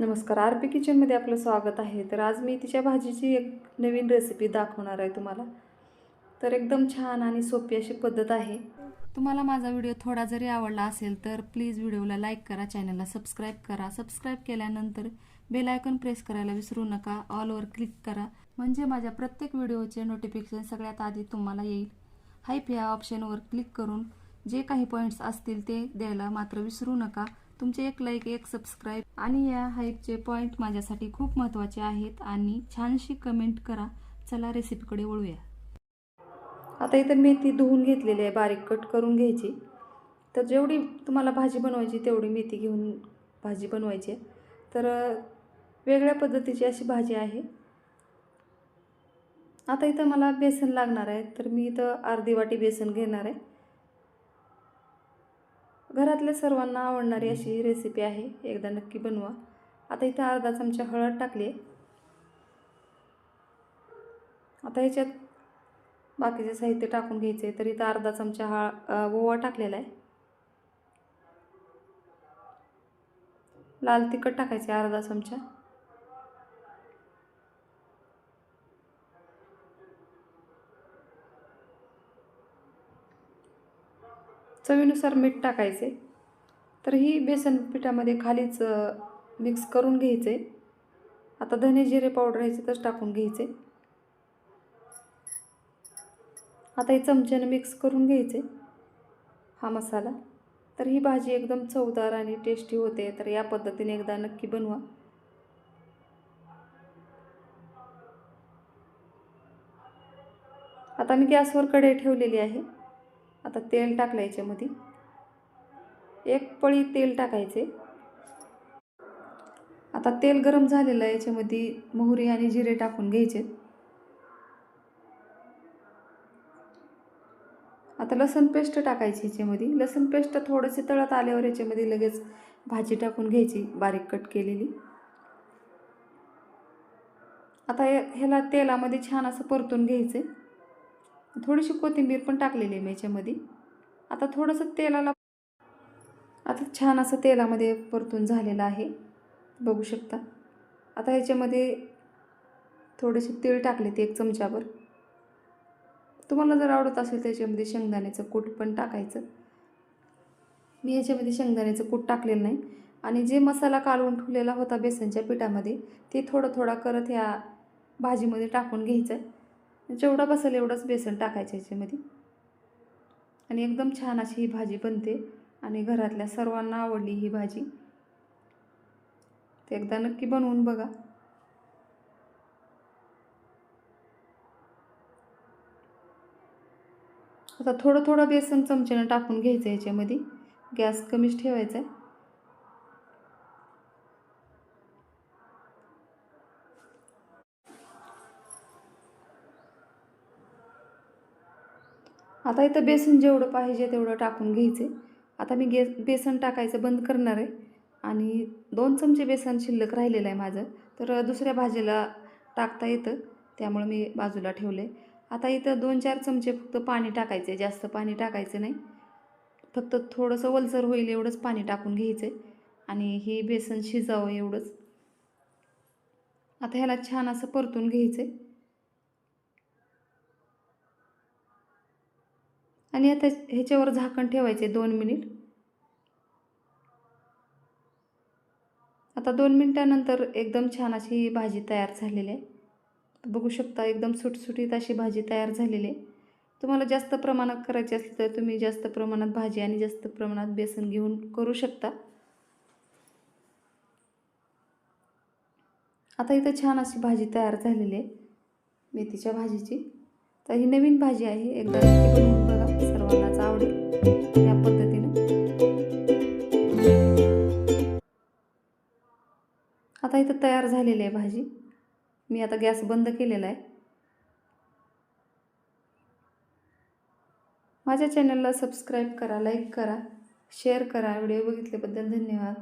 नमस्कार. R P किचनमध्ये आपलं स्वागत आहे. तर आज मी तिच्या भाजीची एक नवीन रेसिपी दाखवणार आहे तुम्हाला. तर एकदम छान आणि सोपी अशी पद्धत आहे. तुम्हाला माझा व्हिडिओ थोडा जरी आवडला असेल तर प्लीज व्हिडिओला लाईक करा चॅनलला सबस्क्राईब करा. सबस्क्राईब केल्यानंतर बेल आयकॉन प्रेस करायला विसरू नका. ऑलवर क्लिक करा. म्हणजे माझ्या प्रत्येक व्हिडिओचे नोटिफिकेशन सगळ्यात आधी तुम्हाला येईल. हाईप ह्या ऑप्शनवर क्लिक करून जे काही पॉईंट्स असतील ते द्यायला मात्र विसरू नका. तुमचे एक लाईक एक सबस्क्राईब आणि या हाईपचे पॉईंट माझ्यासाठी खूप महत्त्वाचे आहेत आणि छानशी कमेंट करा. चला रेसिपीकडे वळूया. आता इथं मेथी धुवून घेतलेली आहे बारीक कट करून घ्यायची. तर जेवढी तुम्हाला भाजी बनवायची तेवढी मेथी घेऊन भाजी बनवायची आहे. तर वेगळ्या पद्धतीची अशी भाजी आहे. आता इथं मला बेसन लागणार आहे तर मी इथं अर्धी वाटी बेसन घेणार आहे. घरातल्या सर्वांना आवडणारी अशी रेसिपी आहे. एकदा नक्की बनवा. आता इथं अर्धा चमचा हळद टाकली आहे. आता ह्याच्यात बाकीचे साहित्य टाकून घ्यायचे आहे. तर इथं अर्धा चमचा हळ ओवा टाकलेला आहे. लाल तिखट टाकायचे अर्धा चमचा. चवीनुसार मीठ टाकायचे. तर ही बेसन पिठामध्ये खालीच मिक्स करून घ्यायचे. आता धने जिरे पावडर ह्याच्यातच टाकून घ्यायचे. आता हे चमच्याने मिक्स करून घ्यायचे हा मसाला. तर ही भाजी एकदम चवदार आणि टेस्टी होते. तर या पद्धतीने एकदा नक्की बनवा. आता मी गॅसवर कढई ठेवलेली आहे. आता तेल टाकलं याच्यामध्ये. एक पळी तेल टाकायचे. आता तेल गरम झालेलं आहे याच्यामध्ये मोहरी आणि जिरे टाकून घ्यायचे. आता लसण पेस्ट टाकायची याच्यामध्ये. लसण पेस्ट थोडंसे तळत आल्यावर याच्यामध्ये लगेच भाजी टाकून घ्यायची बारीक कट केलेली. आता ह्याला तेलामध्ये छान असं परतून घ्यायचे. थोडीशी कोथिंबीर पण टाकलेली आहे मी याच्यामध्ये. आता थोडंसं तेलाला आता छान असं तेलामध्ये परतून झालेलं आहे. बघू शकता. आता ह्याच्यामध्ये थोडेसे तीळ टाकले ते एक चमच्यावर तुम्हाला जर आवडत असेल त्याच्यामध्ये शेंगदाण्याचं कूट पण टाकायचं. मी ह्याच्यामध्ये शेंगदाण्याचं कूट टाकलेलं नाही. आणि जे मसाला कालवून ठेवलेला होता बेसनच्या पिठामध्ये ते थोडं थोडा करत ह्या भाजीमध्ये टाकून घ्यायचं. जेवढं बसेल एवढंच बेसन टाकायचं याच्यामध्ये. आणि एकदम छान अशी ही भाजी बनते. आणि घरातल्या सर्वांना आवडली ही भाजी. ते एकदा नक्की बनवून बघा. आता थोडं थोडं बेसन चमच्यानं टाकून घ्यायचं याच्यामध्ये. गॅस कमीच ठेवायचा आहे. आता इथं बेसन जेवढं पाहिजे तेवढं टाकून घ्यायचे. आता मी गे बेसन टाकायचं बंद करणार आहे. आणि दोन चमचे बेसन शिल्लक राहिलेलं आहे माझं. तर दुसऱ्या भाजीला टाकता येतं. त्यामुळं मी बाजूला ठेवले आता इथं दोन चार चमचे फक्त पाणी टाकायचे जास्त पाणी टाकायचं नाही. फक्त थोडंसं वलसर होईल एवढंच पाणी टाकून घ्यायचं आणि हे बेसन शिजावं एवढंच. आता ह्याला छान असं परतून घ्यायचं आणि आता ह्याच्यावर झाकण ठेवायचे दोन मिनिट. आता दोन मिनटानंतर एकदम छान अशी भाजी तयार झालेली आहे. बघू शकता एकदम सुटसुटीत अशी भाजी तयार झालेली आहे. तुम्हाला जास्त प्रमाणात करायची असली तर तुम्ही जास्त प्रमाणात भाजी आणि जास्त प्रमाणात बेसन घेऊन करू शकता. आता इथं छान अशी भाजी तयार झालेली आहे. मेथीच्या भाजीची. तर ही नवीन भाजी आहे. एकदा बघा. सर्वांनाच आवडेल या पद्धतीनं? आता इथं तयार झालेली आहे भाजी. मी आता गॅस बंद केलेला आहे. माझ्या चॅनलला सबस्क्राईब करा लाईक करा शेअर करा. व्हिडिओ बघितल्याबद्दल धन्यवाद.